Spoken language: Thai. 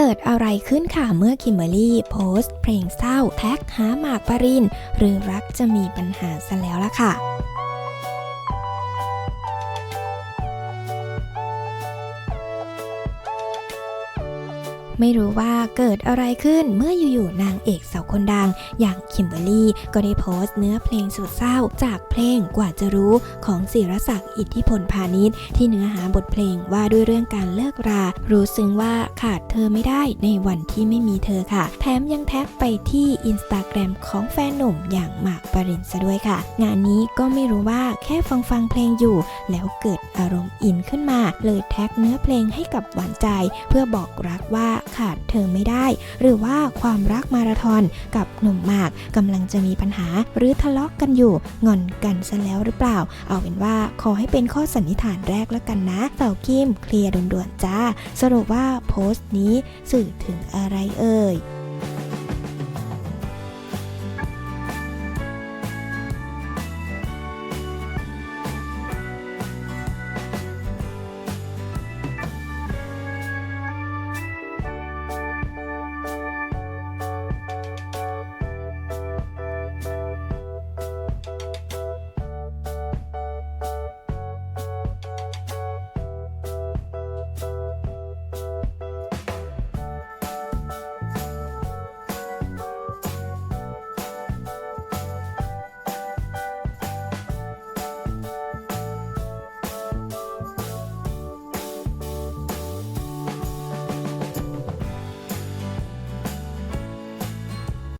เกิดอะไรขึ้นค่ะเมื่อคิมเบอรี่โพสต์เพลงเศร้าแท็กหาหมากปรินหรือรักจะมีปัญหาซะแล้วล่ะค่ะไม่รู้ว่าเกิดอะไรขึ้นเมื่ออยู่ๆนางเอกสาวคนดัง อย่างคิมเบอรรี่ ก็ได้โพสต์เนื้อเพลงสุดเศร้า จากเพลงกว่าจะรู้ของศิรศักดิ์อิทธิพลพาณิชย์ที่เนื้อหาบทเพลงว่าด้วยเรื่องการเลิกรา รู้ซึ้งว่าขาดเธอไม่ได้ในวันที่ไม่มีเธอค่ะ แถมยังแท็กไปที่อินสตาแกรมของแฟนหนุ่มอย่างหมากปรินซะด้วยค่ะ งานนี้ก็ไม่รู้ว่าแค่ฟังฟังเพลงอยู่ แล้วเกิดอารมณ์อินขึ้นมา เลยแท็กเนื้อเพลงให้กับหวานใจ เพื่อบอกรักว่าขาดเธอไม่ได้ หรือว่าความรักมาราธอนกับหนุ่มมากกำลังจะมีปัญหาหรือทะเลาะกกันอยู่งอนกันซะแล้วหรือเปล่า เอาเป็นว่าขอให้เป็นข้อสันนิษฐานแรกแล้วกันนะสาวกิมเคลียร์ด่วนๆจ้า สรุปว่าโพสต์นี้สื่อถึงอะไรเอ่ย